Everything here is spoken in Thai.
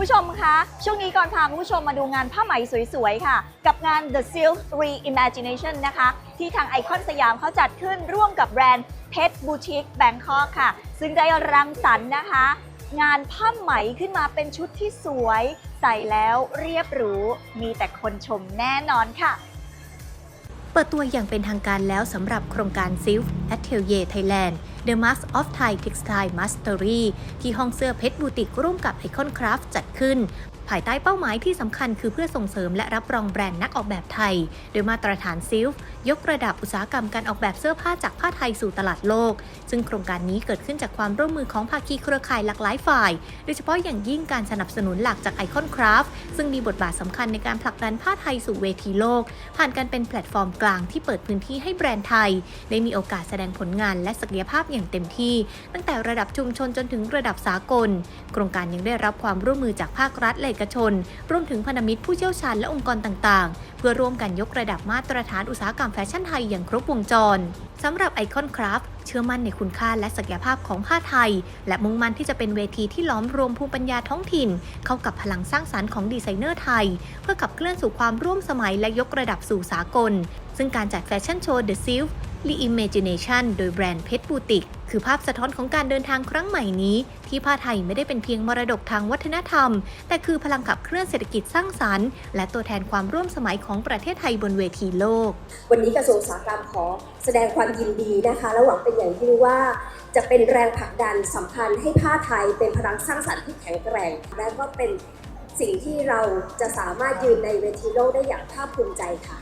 ผู้ชมคะช่วงนี้ก่อนพาคุณผู้ชมมาดูงานผ้าไหมสวยๆ ค่ะ กับงาน The Silk Reimagination นะคะ ที่ทางไอคอนสยามเขาจัดขึ้นร่วมกับแบรนด์เพชรบูชิกแบงคอกค่ะ ซึ่งได้รังสรรค์นะคะ งานผ้าไหมขึ้นมาเป็นชุดที่สวย ใส่แล้วเรียบหรู มีแต่คนชมแน่นอนค่ะ เปิดตัวอย่างเป็นทางการแล้วสำหรับโครงการ Silk Atelier Thailand The Mask of Thai Textile Mastery ที่ห้องเสื้อเพชรบูติกร่วมกับ Icon Craft จัดขึ้น ภายใต้เป้าหมายที่สำคัญคือเพื่อส่งเสริมและรับรองแบรนด์นักออกแบบไทย โดยมาตรฐานซิลฟ์ยกระดับอุตสาหกรรมการออกแบบเสื้อผ้าจากผ้าไทยสู่ตลาดโลก ซึ่งโครงการนี้เกิดขึ้นจากความร่วมมือของภาคีเครือข่ายหลากหลายฝ่าย โดยเฉพาะอย่างยิ่งการสนับสนุนหลักจากไอคอนคราฟซึ่งมีบทบาทสำคัญในการผลักดันผ้าไทยสู่เวทีโลก ผ่านการเป็นแพลตฟอร์มกลางที่เปิดพื้นที่ให้แบรนด์ไทย ได้มีโอกาสแสดงผลงานและศักยภาพอย่างเต็มที่ ตั้งแต่ระดับชุมชนจนถึงระดับสากล โครงการยังได้รับความร่วมมือจากภาครัฐและอกชน รวมถึงพันธมิตรผู้เชี่ยวชาญและองค์กรต่างๆ เพื่อร่วมกันยกระดับมาตรฐานอุตสาหกรรมแฟชั่นไทยอย่างครบวงจรสำหรับไอคอนคราฟเชื่อมั่นในคุณค่าและศักยภาพของผ้าไทย และมุ่งมั่นที่จะเป็นเวทีที่ล้อมรวมภูมิปัญญาท้องถิ่น เข้ากับพลังสร้างสรรค์ของดีไซเนอร์ไทย เพื่อขับเคลื่อนสู่ความร่วมสมัยและยกระดับสู่สากล ซึ่งการจัดแฟชั่นโชว์ The Silk Reimagination โดยแบรนด์เพชรบูติก คือภาพสะท้อนของการเดินทางครั้งใหม่นี้ ที่ผ้าไทยไม่ได้เป็นเพียงมรดกทางวัฒนธรรม แต่คือพลังขับเคลื่อนเศรษฐกิจสร้างสรรค์ และตัวแทนความร่วมสมัยของประเทศไทยบนเวทีโลก วันนี้กระทรวงอุตสาหกรรมขอแสดงความยินดีนะคะและหวังเป็นอย่างยิ่งว่า จะเป็นแรงผลักดันสำคัญให้ผ้าไทยเป็นพลังสร้างสรรค์ที่แข็งแกร่ง และก็เป็นสิ่งที่เราจะสามารถยืนในเวทีโลกได้อย่างภาคภูมิใจค่ะ